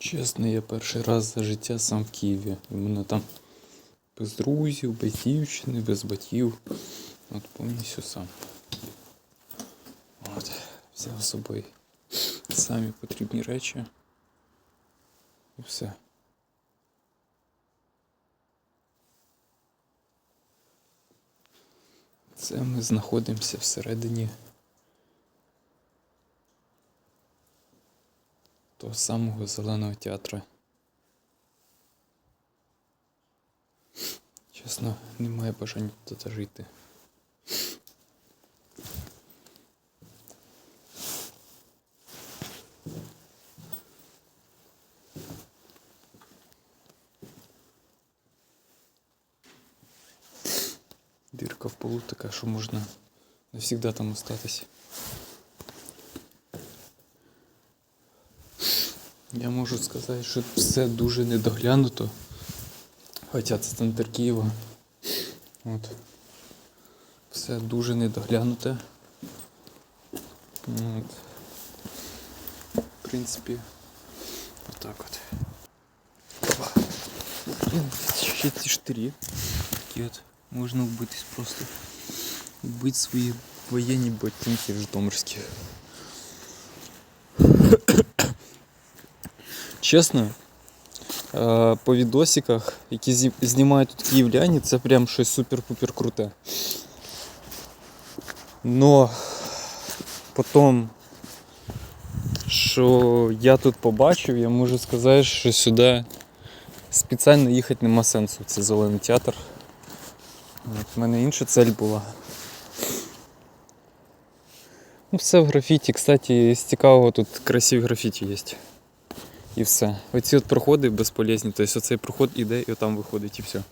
Чесно, я перший раз за життя сам в Києві. У мене там без друзів, без дівчини, без батьків. От повністю сам. От, взяв з собою самі потрібні речі. І все. Це ми знаходимося всередині того самого зеленого театру. Чесно, немає бажання тут жити. Дірка в полу така, що можна навсігда там остатися. Я можу сказати, що все дуже недоглянуто. Хоча це центр Києва. От. Все дуже недоглянуте. От. В принципі, отак от. Блін, ще ці штирі. Такі от. Можна вбитись просто. Вбити свої воєнні ботинки житомирські. Чесно, е, по відосиках, які знімають тут київляні, це прям щось супер-пупер круте. Но потім, що я тут побачив, я можу сказати, що сюди спеціально їхати нема сенсу. Це зелений театр. От, в мене інша цель була. Ну, все в графіті. Кстати, з цікавого тут красиві графіті є. І все. Оці от проходи безполезні. Тобто оцей проход іде і там виходить і все.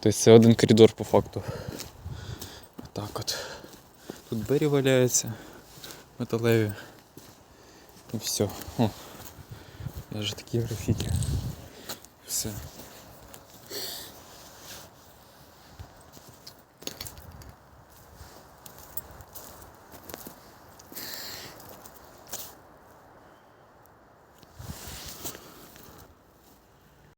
Тобто це один коридор по факту. Отак от. Тут двері валяються металеві. І все. О. Навіть такі графіті. Все.